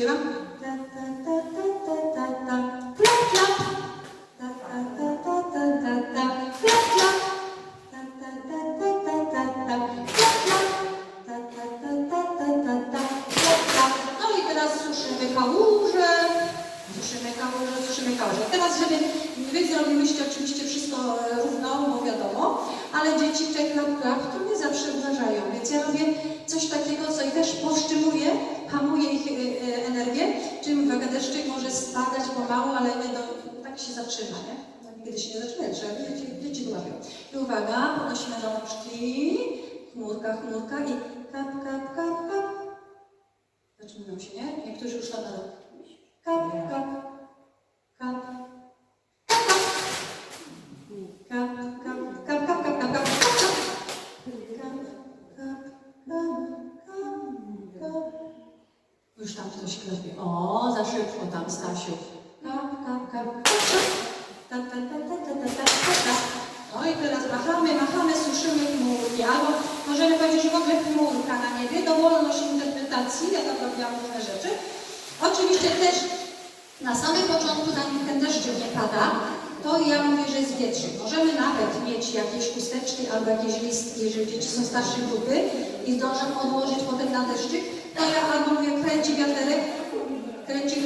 śpiewam? Ta, ta, ta, ta, ta, ta, ta. Ta, ta, ta, ta, ta, ta, ta. Ta, ta, ta, ta, ta, ta, ta. Ta, ta, ta, ta, ta, ta, ta. No i teraz suszymy kałuże. Suszymy kałuże, suszymy kałuże. Teraz, żeby wy zrobiłyście oczywiście wszystko równo, bo wiadomo, ale dzieci te klap, klap, to zawsze uważają. Więc ja robię coś takiego, co i też po uwaga, deszczyk może spadać pomału, ale nie do, tak się zatrzyma, nie? No, Nigdy się nie zaczyna, trzeba dzieci, dzieci łapią. I uwaga, podnosimy rączki, chmurka, chmurka i kap, kap, kap, kap. Zaczynają się, nie? Niektórzy już na. Kap, kap, kap, kap, kap, kap, kap, Już tam ktoś klepie. O, za szybko tam, Stasiu. Kap, kap, kap. Ta, ta, ta, ta, ta, ta, ta, ta, ta. No i teraz machamy, machamy, suszymy chmurki. Albo możemy powiedzieć, że w ogóle chmurka na niebie, dowolność interpretacji, ja tam robiłam różne rzeczy. Oczywiście też na samym początku, zanim ten deszczyk nie pada, to ja mówię, że jest wietrzyk. Możemy nawet mieć jakieś chusteczki albo jakieś listki, jeżeli dzieci są starszej grupy i zdążą odłożyć potem na deszczyk, to ja albo mówię, kręci wiaterek, kręci